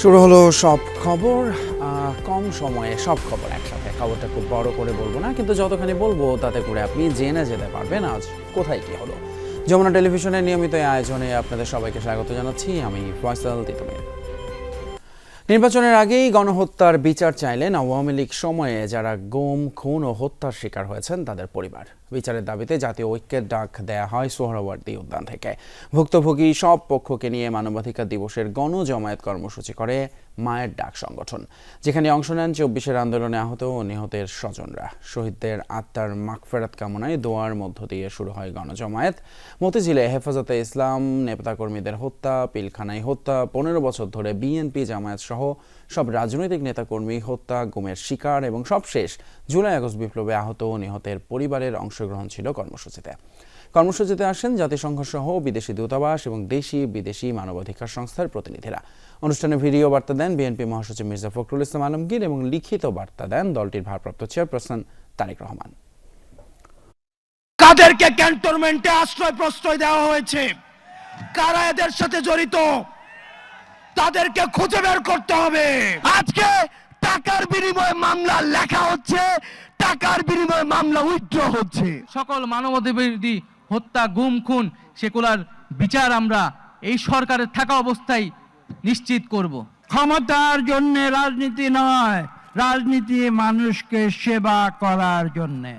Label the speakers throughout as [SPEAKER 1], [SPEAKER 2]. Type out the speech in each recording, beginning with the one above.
[SPEAKER 1] শুরু হলো সব খবর কম সময়ে সব খবর একসাথে। খবরটা খুব বড় করে বলব না, কিন্তু যতখানি বলব তাতে করে আপনি জেনে যেতে পারবেন আজ কোথায় কি হলো। যমুনা টেলিভিশনের নিয়মিত আয়োজনে আপনাদের সবাইকে স্বাগত জানাচ্ছি, আমি ফয়সাল তিতুমির নির্বাচনের আগেই গণহত্যার বিচার চাইলেন আওয়ামী লীগ সময়ে যারা গুম, খুন ও হত্যার শিকার হয়েছেন তাদের পরিবার। বিচারের দাবিতে জাতীয় ঐক্যের ডাক দেয়া হয় সোহরাওয়ার্দী উদ্যান থেকে। ভুক্তভোগী সব পক্ষকে নিয়ে মানবাধিকার দিবসের গণজমায়েত কর্মসূচি করে মায়ের ডাক সংগঠন। যেখানে অংশ নেন চব্বিশের আন্দোলনে আহত ও নিহতের স্বজনরা। শহীদদের আত্মার মাগফেরাত কামনায় দোয়ার মধ্য দিয়ে শুরু হয় গণজমায়েত। মতিঝিলে হেফাজতে ইসলাম, নেতাকর্মীদের হত্যা, পিলখানায় হত্যা, পনেরো বছর ধরে বিএনপি জামায়াত সহ সব রাজনৈতিক নেতাকর্মী হত্যা, গুমের শিকার এবং সবশেষ জুলাই আগস্ট বিপ্লবে আহত ও নিহতের পরিবারের অংশগ্রহণ ছিল কর্মসূচিতে। কর্মসূচিতে আসেন জাতিসংঘ সহ বিদেশি দূতাবাস এবং দেশি বিদেশি মানবাধিকার সংস্থার প্রতিনিধিরা। অনুষ্ঠানে ভিডিও বার্তা দেন বিএনপি মহাসচিব মির্জা ফখরুল ইসলাম আলমগীর এবং লিখিত বার্তা দেন দলটির ভারপ্রাপ্ত চেয়ারপারসন তারেক রহমান।
[SPEAKER 2] কাদেরকে ক্যান্টনমেন্টে আশ্রয় প্রশ্রয় দেওয়া হয়েছে? কারা এদের সাথে জড়িত? তাদেরকে খুঁজে বের করতে হবে। আজকে টাকার বিনিময়ে মামলা লেখা হচ্ছে টাকার বিনিময়ে মামলা উইথড্র হচ্ছে।
[SPEAKER 3] সকল মানবাধিকারী হত্যা গুম খুন সেগুলার বিচার আমরা এই সরকারের থাকা অবস্থায় নিশ্চিত করব।
[SPEAKER 4] ক্ষমতার জন্য রাজনীতি নয় রাজনীতি মানুষকে সেবা করার জন্যে।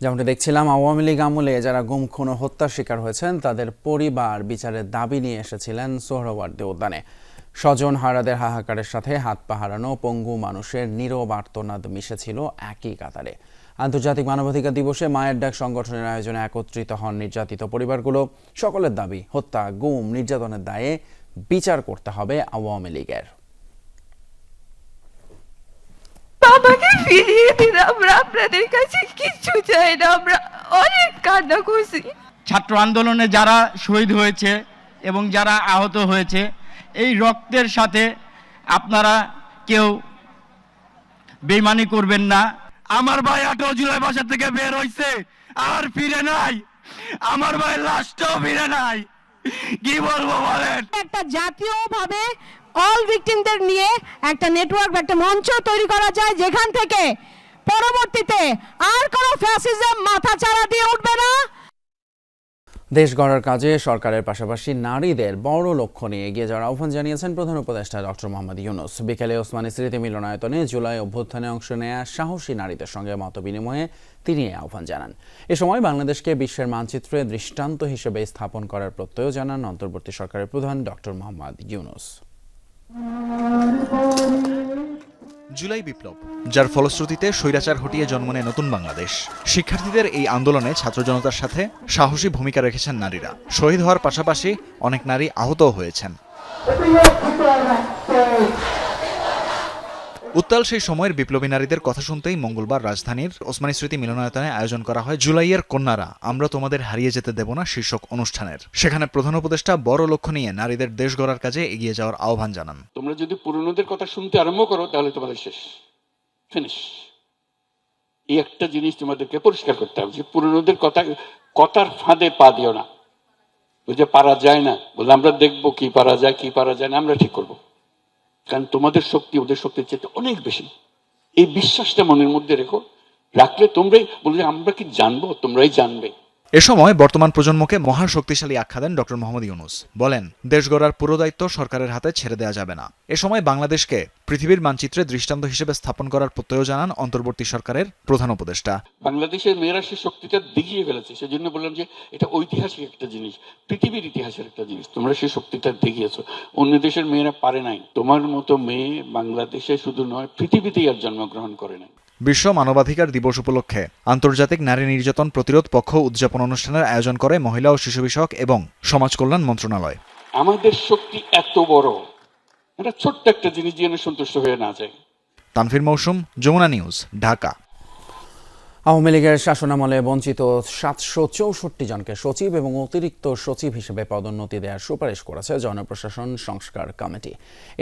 [SPEAKER 1] যেমনটা দেখছিলাম, আওয়ামী লীগ আমলে যারা গুম, খুন হত্যার শিকার হয়েছেন, তাদের পরিবার বিচারের দাবি নিয়ে এসেছিলেন সোহরাওয়ার্দী উদ্যানে। স্বজন হারাদের হাহাকারের সাথে হাত পা হারানো পঙ্গু মানুষের নীরব আর্তনাদ মিশেছিল একই কাতারে। আন্তর্জাতিক মানবাধিকার দিবসে মায়ের ডাক সংগঠনের আয়োজনে একত্রিত হন নির্যাতিত পরিবারগুলো। সকলের দাবি, হত্যা, গুম, নির্যাতনের দায়ে বিচার করতে হবে আওয়ামী লীগের।
[SPEAKER 5] বাবাকে ফিরিয়ে দিন আমরা আপনাদের কাছে কিচ্ছু চাই না আমরা অনেক কান্না করছি।
[SPEAKER 4] ছাত্র আন্দোলনে যারা শহীদ হয়েছে এবং যারা আহত হয়েছে এই রক্তের সাথে আপনারা কেউ বেমানি করবেন না।
[SPEAKER 2] আমার ভাই আঠারো জুলাই বাসা থেকে বের হইছে আর ফিরে নাই। আমার ভাই লাস্টও ফিরে নাই। কি বলব বলেন?
[SPEAKER 6] একটা জাতীয়ভাবে অল ভিকটিমদের নিয়ে একটা নেটওয়ার্ক একটা মঞ্চ তৈরি করা যায় যেখান থেকে পরবর্তীতে আর কোনো ফ্যাসিজম মাথা চাড়া দিয়ে উঠবে না।
[SPEAKER 1] দেশ গড়ার কাজে সরকারের পাশাপাশি নারীদের বড় লক্ষ্য নিয়ে এগিয়ে যাওয়ার আহ্বান জানিয়েছেন প্রধান উপদেষ্টা ডক্টর মোহাম্মদ ইউনুস। বিকেলে ওসমানী স্মৃতি মিলনায়তনে জুলাই অভ্যুত্থানে অংশ নেয়া সাহসী নারীদের সঙ্গে মত বিনিময়ে তিনি আহ্বান জানান। এ সময় বাংলাদেশকে বিশ্বের মানচিত্রে দৃষ্টান্ত হিসেবে স্থাপন করার প্রত্যয় জানান অন্তর্বর্তী সরকারের প্রধান ডক্টর মোহাম্মদ ইউনুস।
[SPEAKER 7] জুলাই বিপ্লব, যার ফলশ্রুতিতে স্বৈরাচার হটিয়ে জন্ম নেয় নতুন বাংলাদেশ। শিক্ষার্থীদের এই আন্দোলনে ছাত্র জনতার সাথে সাহসী ভূমিকা রেখেছেন নারীরা। শহীদ হওয়ার পাশাপাশি অনেক নারী আহতও হয়েছেন। উত্তাল সেই সময়ের বিপ্লবী নারীদের কথা শুনতেই মঙ্গলবার রাজধানীর ওসমানী স্মৃতি মিলনায়তনে আয়োজন করা হয় জুলাইয়ের কন্যারা, আমরা তোমাদের হারিয়ে যেতে দেব না শীর্ষক অনুষ্ঠানের। সেখানে প্রধান উপদেষ্টা বড় লক্ষ্য নিয়ে নারীদের দেশ গড়ার কাজে এগিয়ে যাওয়ার আহ্বান জানান।
[SPEAKER 8] তোমরা যদি পুরনোদের কথা শুনতে আরম্ভ করো, তাহলে তোমাদের শেষ। ফিনিশ। এই একটা জিনিস তোমাদেরকে পরিষ্কার করতে হবে, যে পুরনোদের কথা, কথার ফাঁদে পা দিও না। যে পারা যায় না, বলে আমরা দেখব কি পারা যায়, কি পারা যায় না, আমরা ঠিক করব। কারণ তোমাদের শক্তি ওদের শক্তির চেয়ে অনেক বেশি। এই বিশ্বাসটা মনের মধ্যে রেখো। রাখলে তোমরাই বলবে, আমরা কি জানব? তোমরাই জানবে।
[SPEAKER 7] এ সময় বর্তমান প্রজন্মকে মহা শক্তিশালী আখ্যা দেন ডক্টর মোহাম্মদ ইউনুস। বলেন, দেশ গড়ার পুরো দায়িত্ব সরকারের হাতে ছেড়ে দেওয়া যাবে না। এ সময় বাংলাদেশকে পৃথিবীর মানচিত্রে দৃষ্টান্ত হিসেবে স্থাপন করার প্রত্যয় জানান অন্তর্বর্তী সরকারের প্রধান উপদেষ্টা।
[SPEAKER 8] বাংলাদেশের মেয়েরা সে শক্তিটা দেখিয়ে ফেলেছে। সেজন্য বললাম যে, এটা ঐতিহাসিক একটা জিনিস, পৃথিবীর ইতিহাসের একটা জিনিস। তোমরা সেই শক্তিটা দেখিয়েছো। অন্য দেশের মেয়েরা পারে নাই। তোমার মতো মেয়ে বাংলাদেশে শুধু নয়, পৃথিবীতেই আর জন্মগ্রহণ করে নাই।
[SPEAKER 7] বিশ্ব মানবাধিকার দিবস উপলক্ষে আন্তর্জাতিক নারী নির্যাতন প্রতিরোধ পক্ষ উদযাপন অনুষ্ঠানের আয়োজন করে মহিলা ও শিশু বিষয়ক এবং সমাজ কল্যাণ মন্ত্রণালয়।
[SPEAKER 8] আমাদের শক্তি এত বড়। এটা ছোট্ট একটা জিনিস জেনে সন্তুষ্ট হয়ে না যায়।
[SPEAKER 7] তানফির মৌসুম যমুনা নিউজ ঢাকা।
[SPEAKER 1] আওয়ামী লীগের শাসনামলে বঞ্চিত সাতশো চৌষট্টি জনকে সচিব এবং অতিরিক্ত সচিব হিসেবে পদোন্নতি দেওয়ার সুপারিশ করেছে জনপ্রশাসন সংস্কার কমিটি।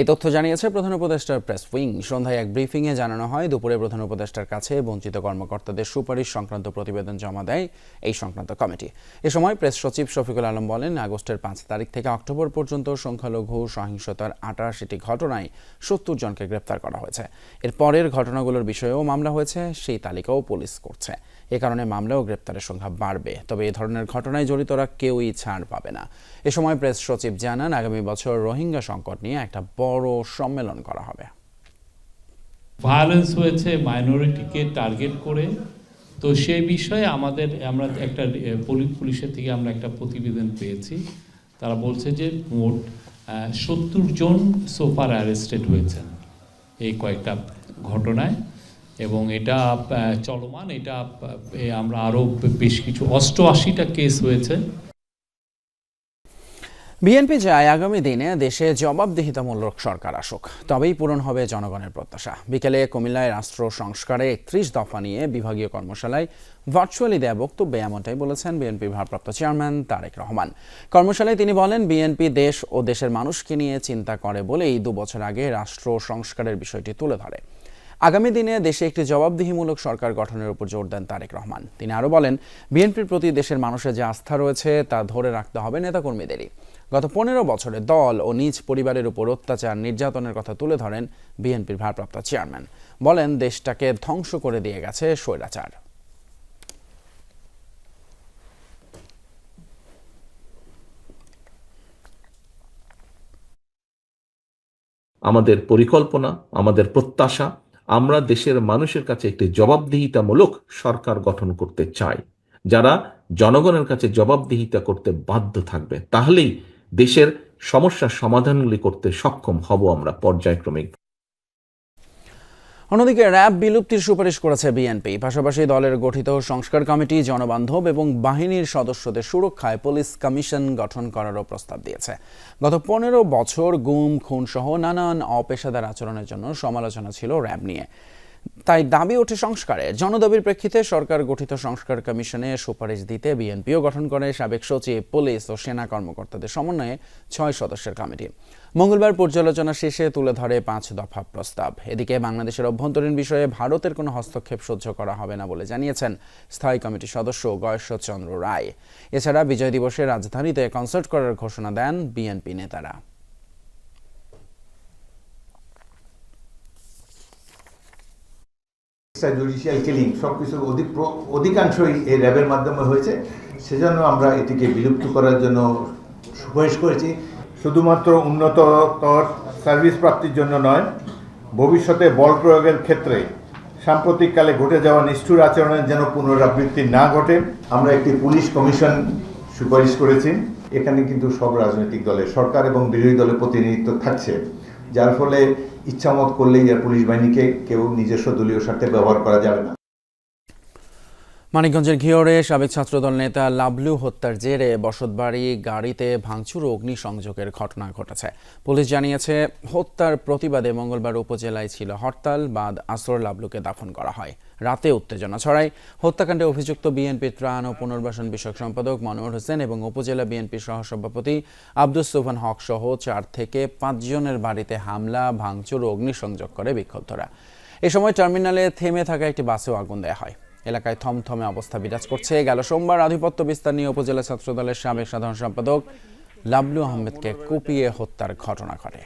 [SPEAKER 1] এই তথ্য জানিয়েছে প্রধান উপদেষ্টার প্রেস উইং। সন্ধ্যায় এক ব্রিফিংয়ে জানানো হয়, দুপুরে প্রধান উপদেষ্টার কাছে বঞ্চিত কর্মকর্তাদের সুপারিশ সংক্রান্ত প্রতিবেদন জমা দেয় এই সংক্রান্ত কমিটি। এ সময় প্রেস সচিব শফিকুল আলম বলেন, আগস্টের পাঁচ তারিখ থেকে অক্টোবর পর্যন্ত সংখ্যালঘু সহিংসতার আটাশিটি ঘটনায় সত্তর জনকে গ্রেপ্তার করা হয়েছে। এর পরের ঘটনাগুলোর বিষয়েও মামলা হয়েছে, সেই তালিকাও পুলিশ করছে। এ কারণে মামলা ও গ্রেপ্তারের সংখ্যা বাড়বে। তবে এই ধরনের ঘটনায় জড়িতরা কেউই ছাড় পাবে না। এ সময় প্রেস সচিব জানান, আগামী বছর রোহিঙ্গা সংকট নিয়ে একটা বড় সম্মেলন করা হবে।
[SPEAKER 9] ভায়োলেন্স হয়েছে মাইনরিটিকে টার্গেট করে। তো সেই বিষয়ে আমাদের, আমরা একটা পুলিশ পুলিশের থেকে আমরা একটা প্রতিবেদন পেয়েছি। তারা বলছে যে মোট সত্তর জন সোফার অ্যারেস্টেড হয়েছেন এই কয়েকটা ঘটনায়। এবং এটা চলমান, এটা আমরা আরও বেশ কিছু অষ্টআশিটা কেস হয়েছে।
[SPEAKER 1] বিএনপি চায় আগামী দিনে দেশে জবাবদিহিতামূলক সরকার আসুক। তবেই পূরণ হবে জনগণের প্রত্যাশা। বিকেলে কুমিল্লায় রাষ্ট্র সংস্কারে একত্রিশ দফা নিয়ে বিভাগীয় কর্মশালায় ভার্চুয়ালি দেয়া বক্তব্যে এমনটাই বলেছেন বিএনপি ভারপ্রাপ্ত চেয়ারম্যান তারেক রহমান। কর্মশালায় তিনি বলেন, বিএনপি দেশ ও দেশের মানুষকে নিয়ে চিন্তা করে বলেই দু বছর আগে রাষ্ট্র সংস্কারের বিষয়টি তুলে ধরে। আগামী দিনে দেশে একটি জবাবদিহিমূলক সরকার গঠনের উপর জোর দেন তারেক রহমান। তিনি আরও বলেন, বিএনপির প্রতি দেশের মানুষের যে আস্থা রয়েছে তা ধরে রাখতে হবে নেতাকর্মীদেরই। গত পনেরো বছরে দল ও নিজ পরিবারের উপর অত্যাচার, নির্যাতনের কথা তুলে ধরেন বিএনপির ভারপ্রাপ্ত চেয়ারম্যান। বলেন, দেশটাকে ধ্বংস করে দিয়ে গেছে স্বৈরাচার।
[SPEAKER 10] আমাদের পরিকল্পনা, আমাদের প্রত্যাশা আমরা দেশের মানুষের কাছে একটি জবাবদিহিতামূলক সরকার গঠন করতে চাই। যারা জনগণের কাছে জবাবদিহিতা করতে বাধ্য থাকবে, তাহলেই দেশের সমস্যার সমাধানগুলি করতে সক্ষম হব আমরা পর্যায়ক্রমিক।
[SPEAKER 1] অন্যদিকে র্যাব বিলুপ্তির সুপারিশ করেছে বিএনপি। পাশাপাশি দলের গঠিত সংস্কার কমিটি, জনবান্ধব এবং বাহিনীর সদস্যদের সুরক্ষায় পুলিশ কমিশন গঠন করারও প্রস্তাব দিয়েছে। গত পনেরো বছর গুম, খুন সহ নানান অপেশাদার আচরণের জন্য সমালোচনা ছিল র্যাব নিয়ে। তাই দাবি ওঠে সংস্কারে। জনদাবির প্রেক্ষিতে সরকার গঠিত সংস্কার কমিশনে সুপারিশ দিতে বিএনপিও গঠন করে। সাবেক সচিব, পুলিশ ও সেনা কর্মকর্তাদের সমন্বয়ে ছয় সদস্যের কমিটি। মঙ্গলবার পর্যালোচনা শেষে তুলে ধরে পাঁচ দফা প্রস্তাব। এদিকে বাংলাদেশের অভ্যন্তরীণ বিষয়ে ভারতের কোনো হস্তক্ষেপ সহ্য করা হবে না বলে জানিয়েছেন স্থায়ী কমিটির সদস্য গয়েশ্বরচন্দ্র রায়। এছাড়া বিজয় দিবসে রাজধানীতে কনসার্ট করার ঘোষণা দেন বিএনপি নেতারা।
[SPEAKER 11] জুডিশিয়াল কিলিং সব কিছুর অধিক অধিকাংশই এই র্যাবের মাধ্যমে হয়েছে। সেজন্য আমরা এটিকে বিলুপ্ত করার জন্য সুপারিশ করেছি। শুধুমাত্র উন্নততর সার্ভিস প্রাপ্তির জন্য নয়, ভবিষ্যতে বল প্রয়োগের ক্ষেত্রে সাম্প্রতিককালে ঘটে যাওয়া নিষ্ঠুর আচরণের যেন পুনরাবৃত্তি না ঘটে, আমরা একটি পুলিশ কমিশন সুপারিশ করেছি। এখানে কিন্তু সব রাজনৈতিক দলে, সরকার এবং বিরোধী দলের প্রতিনিধিত্ব থাকছে। যার ফলে ইচ্ছামত করলেই আর পুলিশ বাহিনীকে কেউ নিজস্ব দলীয় স্বার্থে ব্যবহার করা যাবে না।
[SPEAKER 1] মানিকগঞ্জের ঘিওরে সাবেক ছাত্রদল নেতা লাবলু হত্যার জেরে বসতবাড়ি গাড়িতে ভাঙচুর ও অগ্নিসংযোগের ঘটনা ঘটেছে। পুলিশ জানিয়েছে, হত্যার প্রতিবাদে মঙ্গলবার উপজেলায় ছিল হরতাল, বাদ আসর লাবলুকে দাফন করা হয়। রাতে উত্তেজনা ছড়ায়। হত্যাকাণ্ডে অভিযুক্ত বিএনপি ত্রাণ ও পুনর্বাসন বিষয়ক সম্পাদক মনোহর হোসেন এবং উপজেলা বিএনপির সহসভাপতি আব্দুস সুফান হক সহ চার থেকে পাঁচজনের বাড়িতে হামলা, ভাঙচুর ও অগ্নিসংযোগ করে বিক্ষুব্ধরা এ সময় টার্মিনালে থেমে থাকা একটি বাসেও আগুন দেওয়া হয়। এলাকায় থমথমে অবস্থা বিরাজ করছে। গেল সোমবার আধিপত্য বিস্তার নিয়ে উপজেলা ছাত্রদলের সাবেক সাধারণ সম্পাদক লাবলু আহমেদকে কুপিয়ে হত্যার ঘটনা ঘটে।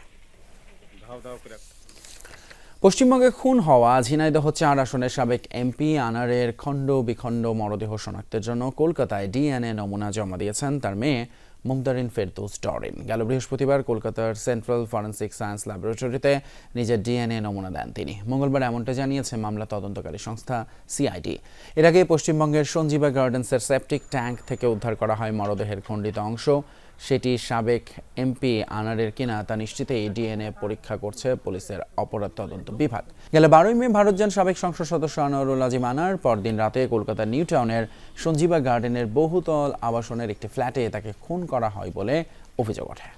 [SPEAKER 1] পশ্চিমবঙ্গে খুন হওয়া ঝিনাইদ হচ্ছে আর আসনের সাবেক এমপি, আনারের খণ্ড বিখণ্ড মরদেহ শনাক্তের জন্য কলকাতায় ডিএনএ নমুনা জমা দিয়েছেন তার মেয়ে মুমদারিন ফেরদৌস ডরিন। গেল বৃহস্পতিবার কলকাতার সেন্ট্রাল ফরেন্সিক সায়েন্স ল্যাবরেটরিতে নিজের ডিএনএ নমুনা দেন তিনি। মঙ্গলবার এমনটা জানিয়েছে মামলা তদন্তকারী সংস্থা সিআইডি। এর আগে পশ্চিমবঙ্গের সঞ্জীবা গার্ডেন্সের সেপটিক ট্যাঙ্ক থেকে উদ্ধার করা হয় মরদেহের খণ্ডিত অংশ। সেটি সাবেক এমপি আনারের কিনা তা নিশ্চিতেই ডিএনএ পরীক্ষা করছে পুলিশের অপরাধ তদন্ত বিভাগ। গেলে বারোই মে ভারত যান সাবেক সংসদ সদস্য আনোয়ারুল আজিম আনার। পরদিন রাতে কলকাতার নিউ টাউনের সঞ্জীবা গার্ডেনের বহুতল আবাসনের একটি ফ্ল্যাটে তাকে খুন করা হয় বলে অভিযোগ ওঠে।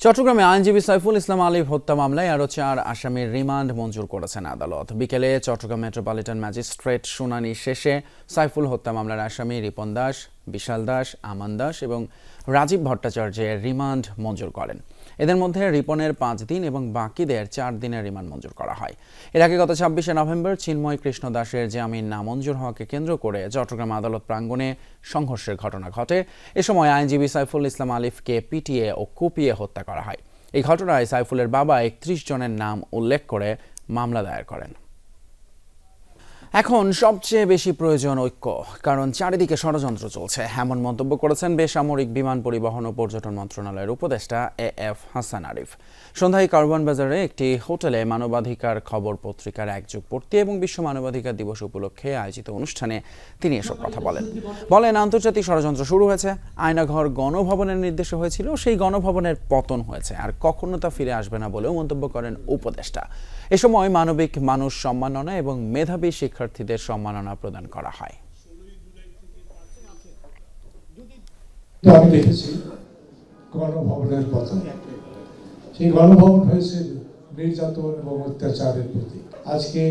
[SPEAKER 1] চট্টগ্রামে আইনজীবী সাইফুল ইসলাম আলী হত্যা মামলায় আরও চার আসামির রিমান্ড মঞ্জুর করেছেন আদালত। বিকেলে চট্টগ্রাম মেট্রোপলিটন ম্যাজিস্ট্রেট শুনানি শেষে সাইফুল হত্যা মামলার আসামি রিপন দাস বিশাল দাস, আমান দাস এবং রাজীব ভট্টাচার্যের রিমান্ড মঞ্জুর করেন। এদের মধ্যে রিপনের পাঁচ দিন এবং বাকিদের চার দিনের রিমান্ড মঞ্জুর করা হয়। এর আগে গত ছাব্বিশে নভেম্বর চিন্ময় কৃষ্ণ দাসের জামিন নামঞ্জুর হওয়াকে কেন্দ্র করে চট্টগ্রাম আদালত প্রাঙ্গণে সংঘর্ষের ঘটনা ঘটে। এ সময় আইনজীবী সাইফুল ইসলাম আলিফকে পিটিয়ে ও কুপিয়ে হত্যা করা হয়। এই ঘটনায় সাইফুলের বাবা একত্রিশ জনের নাম উল্লেখ করে মামলা দায়ের করেন। এখন সবচেয়ে বেশি প্রয়োজন ঐক্য, কারণ চারিদিকে ষড়যন্ত্র চলছে। এমন মন্তব্য করেছেন বেসামরিক বিমান পরিবহন ও পর্যটন মন্ত্রণালয়ের উপদেষ্টা এ এফ হাসান আরিফ। সন্ধ্যায় কারওয়ান বাজারে একটি হোটেলে মানবাধিকার খবর পত্রিকার একযুগ পূর্তি এবং বিশ্ব মানবাধিকার দিবস উপলক্ষে আয়োজিত অনুষ্ঠানে তিনি এসব কথা বলেন। বলেন, আন্তর্জাতিক ষড়যন্ত্র শুরু হয়েছে, আয়নাঘর গণভবনের নির্দেশে হয়েছিল, সেই গণভবনের পতন হয়েছে, আর কখনো তা ফিরে আসবে না বলেও মন্তব্য করেন উপদেষ্টা। এ সময় মানবিক মানুষ সম্মাননা এবং মেধাবী শিক্ষার্থীদের সম্মাননা প্রদান করা হয়।
[SPEAKER 12] গণভবনের পতন সেই গণভবন হয়েছে নির্যাতন এবং অত্যাচারের প্রতি আজকে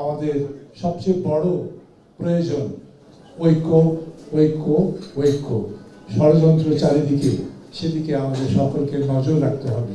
[SPEAKER 12] আমাদের সবচেয়ে বড় প্রয়োজন ঐক্য ঐক্য ঐক্য। ষড়যন্ত্র চারিদিকে, সেদিকে আমাদের সকলকে নজর রাখতে হবে।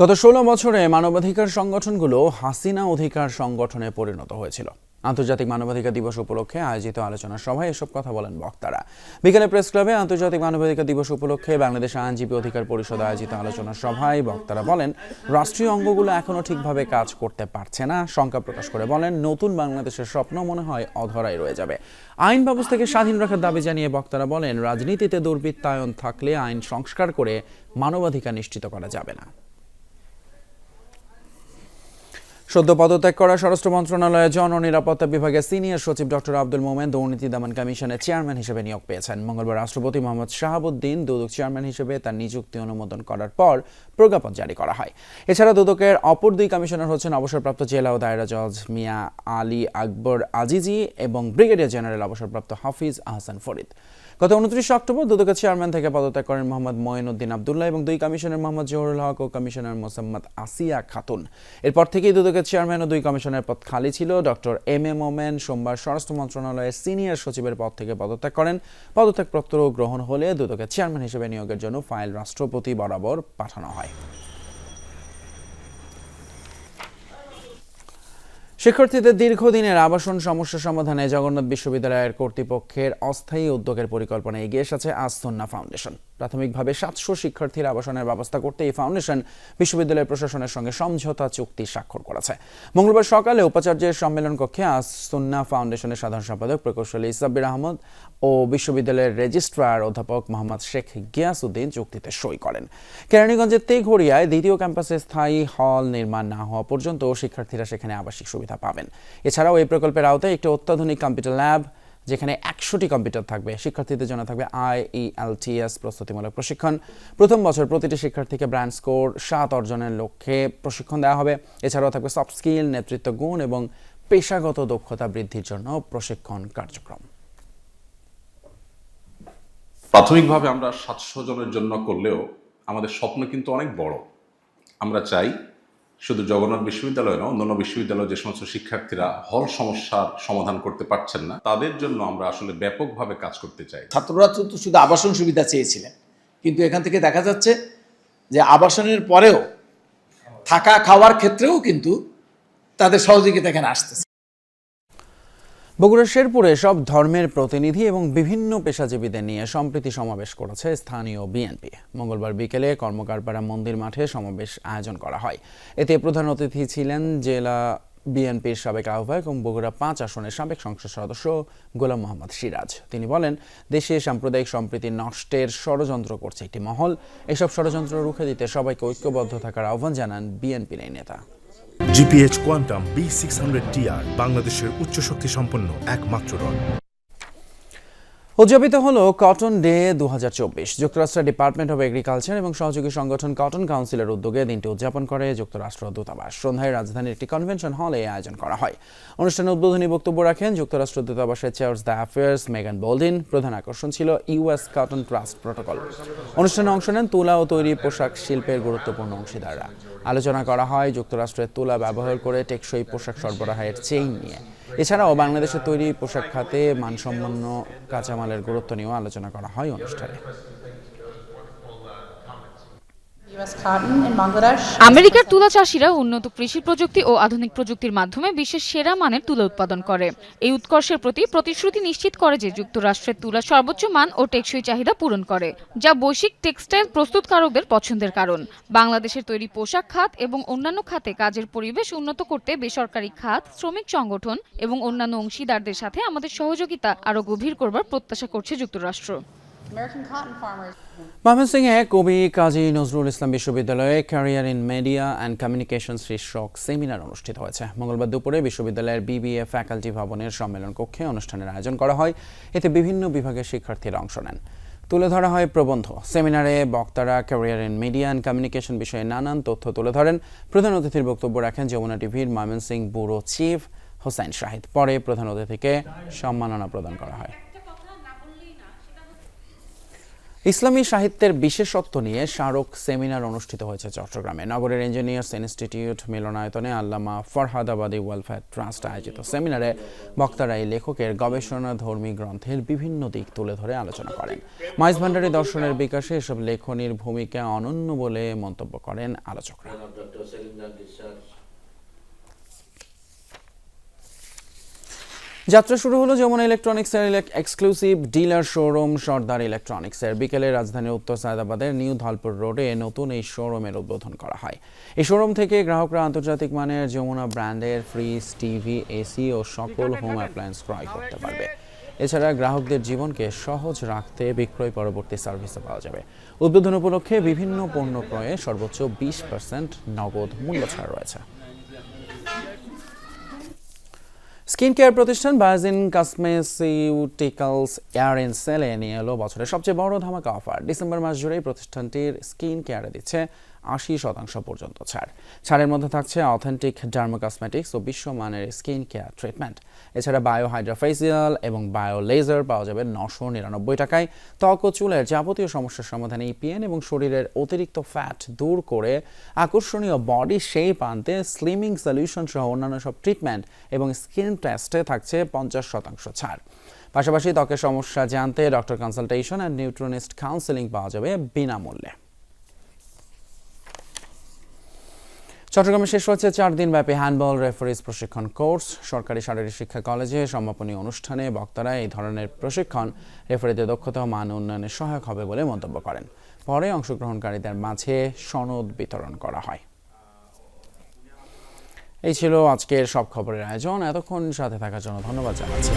[SPEAKER 1] গত ষোলো বছরে মানবাধিকার সংগঠনগুলো হাসিনা অধিকার সংগঠনে পরিণত হয়েছিল। আন্তর্জাতিক মানবাধিকার দিবস উপলক্ষে আয়োজিত আলোচনা সভায় এসব কথা বলেন বক্তারা। বিকেলে প্রেস ক্লাবে আন্তর্জাতিক মানবাধিকার দিবস উপলক্ষে বাংলাদেশ আইনজীবী অধিকার পরিষদ আয়োজিত আলোচনা সভায় বক্তারা বলেন, রাষ্ট্রীয় অঙ্গগুলো এখনও ঠিকভাবে কাজ করতে পারছে না। শঙ্কা প্রকাশ করে বলেন, নতুন বাংলাদেশের স্বপ্ন মনে হয় অধরাই রয়ে যাবে। আইন ব্যবস্থাকে স্বাধীন রাখার দাবি জানিয়ে বক্তারা বলেন, রাজনীতিতে দুর্বৃত্তায়ন থাকলে আইন সংস্কার করে মানবাধিকার নিশ্চিত করা যাবে না। সদ্য পদত্যাগ করা স্বরাষ্ট্র মন্ত্রণালয়ের জন নিরাপত্তা বিভাগের সিনিয়র সচিব ডক্টর আব্দুল মোমেন দুর্নীতি দমন কমিশনের চেয়ারম্যান হিসেবে নিয়োগ পেয়েছেন। মঙ্গলবার রাষ্ট্রপতি মোহাম্মদ শাহাবুদ্দিন দুদক চেয়ারম্যান হিসেবে তার নিযুক্তি অনুমোদন করার পর প্রজ্ঞাপন জারি করা হয়। এছাড়া দুদকের অপর দুই কমিশনার হচ্ছেন অবসরপ্রাপ্ত জেলা ও দায়রা জজ মিয়া আলী আকবর আজিজি এবং ব্রিগেডিয়ার জেনারেল অবসরপ্রাপ্ত হাফিজ আহসান ফরিদ। গত উনত্রিশে অক্টোবর দুদকের চেয়ারম্যান থেকে পদত্যাগ করেন মোহাম্মদ মঈনুদ্দিন আবদুল্লাহ এবং দুই কমিশনার মোহাম্মদ জহুরুল হক ও কমিশনার মোসাম্মদ আসিয়া খাতুন। এরপর থেকেই দুদকের চেয়ারম্যান ও দুই কমিশনের পদ খালি ছিল। ডক্টর এম এ মোমেন সোমবার স্বরাষ্ট্র মন্ত্রণালয়ের সিনিয়র সচিবের পদ থেকে পদত্যাগ করেন। পদত্যাগপত্র গ্রহণ হলে দুদকের চেয়ারম্যান হিসেবে নিয়োগের জন্য ফাইল রাষ্ট্রপতি বরাবর পাঠানো হয়। শিক্ষার্থীদের দীর্ঘদিনের আবাসন সমস্যা সমাধানে জগন্নাথ বিশ্ববিদ্যালয়ের কর্তৃপক্ষের অস্থায়ী উদ্যোগের পরিকল্পনা এগিয়ে এসেছে আস্তন্না ফাউন্ডেশন। প্রাথমিকভাবে সাতশো শিক্ষার্থীর আবাসনের ব্যবস্থা করতে এই ফাউন্ডেশন বিশ্ববিদ্যালয় প্রশাসনের সঙ্গে সমঝোতা চুক্তি স্বাক্ষর করেছে। মঙ্গলবার সকালে উপাচার্যের সম্মেলন কক্ষে আসন্না ফাউন্ডেশনের সাধারণ সম্পাদক প্রকৌশলী সাব্বির আহমদ ও বিশ্ববিদ্যালয়ের রেজিস্ট্রার অধ্যাপক মোহাম্মদ শেখ গিয়াসউদ্দিন চুক্তিতে সই করেন। কেরানীগঞ্জের তেঘড়িয়ায় দ্বিতীয় ক্যাম্পাসে স্থায়ী হল নির্মাণ না হওয়া পর্যন্ত শিক্ষার্থীরা সেখানে আবাসিক সুবিধা পাবেন। এছাড়াও এই প্রকল্পের আওতায় একটি অত্যাধুনিক কম্পিউটার ল্যাব যেখানে একশোটি কম্পিউটার থাকবে, শিক্ষার্থীদের জন্য থাকবে আইইএলটিএস প্রস্তুতিমূলক প্রশিক্ষণ। প্রথম বছর প্রতিটি শিক্ষার্থীকে ব্র্যান্ড স্কোর সাত অর্জনের লক্ষ্যে প্রশিক্ষণ দেওয়া হবে। এছাড়াও থাকবে সফট স্কিল, নেতৃত্ব, গুণ এবং পেশাগত দক্ষতা বৃদ্ধির জন্য প্রশিক্ষণ কার্যক্রম।
[SPEAKER 13] প্রাথমিকভাবে আমরা সাতশো জনের জন্য করলেও আমাদের স্বপ্ন কিন্তু অনেক বড়। আমরা চাই শুধু জগন্নাথ বিশ্ববিদ্যালয় নয়, অন্যান্য বিশ্ববিদ্যালয় যে সমস্ত শিক্ষার্থীরা হল সমস্যার সমাধান করতে পারছেন না, তাদের জন্য আমরা আসলে ব্যাপকভাবে কাজ করতে চাই।
[SPEAKER 14] ছাত্ররা তো শুধু আবাসন সুবিধা চেয়েছিলেন, কিন্তু এখান থেকে দেখা যাচ্ছে যে আবাসনের পরেও থাকা খাওয়ার ক্ষেত্রেও কিন্তু তাদের সহযোগিতা এখানে আসতেছে।
[SPEAKER 1] বগুড়ার শেরপুরে সব ধর্মের প্রতিনিধি এবং বিভিন্ন পেশাজীবীদের নিয়ে সম্প্রীতি সমাবেশ করেছে স্থানীয় বিএনপি। মঙ্গলবার বিকেলে কর্মকারপাড়া মন্দির মাঠে সমাবেশ আয়োজন করা হয়। এতে প্রধান অতিথি ছিলেন জেলা বিএনপির সাবেক আহ্বায়ক এবং বগুড়া পাঁচ আসনের সাবেক সংসদ সদস্য গোলাম মোহাম্মদ সিরাজ। তিনি বলেন, দেশে সাম্প্রদায়িক সম্প্রীতি নষ্টের ষড়যন্ত্র করছে একটি মহল। এসব ষড়যন্ত্র রুখে দিতে সবাইকে ঐক্যবদ্ধ থাকার আহ্বান জানান বিএনপির এই নেতা।
[SPEAKER 15] GPH quantum B six hundred TR বাংলাদেশের উচ্চ শক্তি সম্পন্ন একমাত্র রড।
[SPEAKER 1] উদযাপিত হলো কটন ডে দু যুক্তরাষ্ট্রের ডিপার্টমেন্ট অব এগ্রিকালচার এবং সহযোগী সংগঠন কটন কাউন্সিলের উদ্যোগে দিনটি উদযাপন করে যুক্তরাষ্ট্র দূতাবাস। সন্ধ্যায় রাজধানীর একটি কনভেনশন হলে আয়োজন করা হয়। অনুষ্ঠানে উদ্বোধনী বক্তব্য রাখেন যুক্তরাষ্ট্র দূতাবাসের চেয়ার্স দ্য অ্যাফেয়ার্স মেগান বোল্ডিন প্রধান আকর্ষণ ছিল ইউএস কটন ট্রাস্ট প্রোটোকল অনুষ্ঠানে অংশ নেন তুলা ও তৈরি পোশাক শিল্পের গুরুত্বপূর্ণ অংশীদাররা। আলোচনা করা হয় যুক্তরাষ্ট্রের তুলা ব্যবহার করে টেকসই পোশাক সরবরাহের চেইন নিয়ে। এছাড়াও বাংলাদেশের তৈরি পোশাক খাতে মানসম্পন্ন কাঁচামালের গুরুত্ব নিয়েও আলোচনা করা হয় অনুষ্ঠানে।
[SPEAKER 16] আমেরিকার তুলা চাষিরা উন্নত কৃষি প্রযুক্তি ও আধুনিক প্রযুক্তির মাধ্যমে বিশ্বের সেরা মানের তুলা উৎপাদন করে। এই উৎকর্ষের প্রতি প্রতিশ্রুতি নিশ্চিত করে যে যুক্তরাষ্ট্রের তুলা সর্বোচ্চ মান ও টেকসই চাহিদা পূরণ করে, যা বৈশ্বিক টেক্সটাইল প্রস্তুতকারকদের পছন্দের কারণ। বাংলাদেশের তৈরি পোশাক খাত এবং অন্যান্য খাতে কাজের পরিবেশ উন্নত করতে বেসরকারি খাত, শ্রমিক সংগঠন এবং অন্যান্য অংশীদারদের সাথে আমাদের সহযোগিতা আরও গভীর করবার প্রত্যাশা করছে যুক্তরাষ্ট্র।
[SPEAKER 1] ময়মনসিংহে কবি কাজী নজরুল ইসলাম বিশ্ববিদ্যালয়ে career in media and communication শীর্ষক সেমিনার অনুষ্ঠিত হয়েছে। মঙ্গলবার দুপুরে বিশ্ববিদ্যালয়ের বিবিএ ফ্যাকাল্টি ভবনের সম্মেলন কক্ষে অনুষ্ঠানের আয়োজন করা হয়। এতে বিভিন্ন বিভাগের শিক্ষার্থীরা অংশ নেন। তুলে ধরা হয় প্রবন্ধ। সেমিনারে বক্তারা career in media and communication বিষয়ে নানান তথ্য তুলে ধরেন। প্রধান অতিথির বক্তব্য রাখেন যমুনা টিভির ময়মনসিংহ ব্যুরো চিফ হোসাইন শাহিদ। পরে প্রধান অতিথিকে সম্মাননা প্রদান করা হয়। ইসলামী সাহিত্যের বিশেষত্ব নিয়ে স্মারক সেমিনার অনুষ্ঠিত হয়েছে চট্টগ্রামে। নগরের ইঞ্জিনিয়ার্স ইনস্টিটিউট মিলনায়তনে আল্লামা ফরহাদাবাদী ওয়েলফেয়ার ট্রাস্ট আয়োজিত সেমিনারে বক্তারা এই লেখকের গবেষণা ধর্মী গ্রন্থের বিভিন্ন দিক তুলে ধরে আলোচনা করেন। মাইজ ভান্ডারী দর্শনের বিকাশে এসব লেখনীর ভূমিকা অনন্য বলে মন্তব্য করেন আলোচকরা। যাত্রা শুরু হলো যেমন ইলেকট্রনিক্সের এক্সক্লুসিভ ডিলার শোরুম সর্দার ইলেকট্রনিক্সের বিকেলে রাজধানীর উত্তর সায়দাবাদের নিউ ধলপুর রোডে নতুন এই শোরুমের উদ্বোধন করা হয়। এই শোরুম থেকে গ্রাহকরা আন্তর্জাতিক মানের যমুনা ব্র্যান্ডের ফ্রিজ টিভি এসি ও সকল হোম অ্যাপ্লায়েন্স ক্রয় করতে পারবে। এছাড়া গ্রাহকদের জীবনকে সহজ রাখতে বিক্রয় পরবর্তী সার্ভিসও পাওয়া যাবে। উদ্বোধন উপলক্ষে বিভিন্ন পণ্য ক্রয়ে সর্বোচ্চ বিশ পার্সেন্ট নগদ মূল্য ছাড় রয়েছে। স্কিন কেয়ার প্রতিষ্ঠান বায়োজিন কসমেসিউটিক্যালস এয়ার এন্ড সেলে নিয়ে এলো বছরের সবচেয়ে বড় ধামাকা অফার। ডিসেম্বর মাস জুড়েই প্রতিষ্ঠানটির স্কিন কেয়ারে দিচ্ছে আশি শতাংশ পর্যন্ত ছাড়। ছাড়ের মধ্যে থাকছে অথেন্টিক ডার্মা কসমেটিক্স ও বিশ্বমানের স্কিন কেয়ার ট্রিটমেন্ট এছাড়া বায়ো হাইড্রাফেসিয়াল এবং বায়ো লেজার পাওয়া যাবে নশো নিরানব্বই টাকায়। ত্বক ও চুলের যাবতীয় সমস্যার সমাধানে ইপিএন এবং শরীরের অতিরিক্ত ফ্যাট দূর করে আকর্ষণীয় বডি শেপ আনতে স্লিমিং সলিউশন সহ অন্যান্য সব ট্রিটমেন্ট এবং স্কিন টেস্টে থাকছে পঞ্চাশ শতাংশ ছাড়। পাশাপাশি ত্বকের সমস্যা জানতে doctor consultation and nutritionist counselling পাওয়া যাবে বিনামূল্যে। চট্টগ্রামে শেষ হচ্ছে চার দিন ব্যাপী হ্যান্ডবল রেফারিজ প্রশিক্ষণ কোর্স। সরকারি শারীরিক শিক্ষা কলেজে সমাপনী অনুষ্ঠানে বক্তারা এই ধরনের প্রশিক্ষণ রেফারিদের দক্ষতা ও মান উন্নয়নে সহায়ক হবে বলে মন্তব্য করেন। পরে অংশগ্রহণকারীদের মাঝে সনদ বিতরণ করা হয়। এই ছিল আজকের সব খবরের আয়োজন। এতক্ষণ সাথে থাকার জন্য ধন্যবাদ জানাচ্ছি।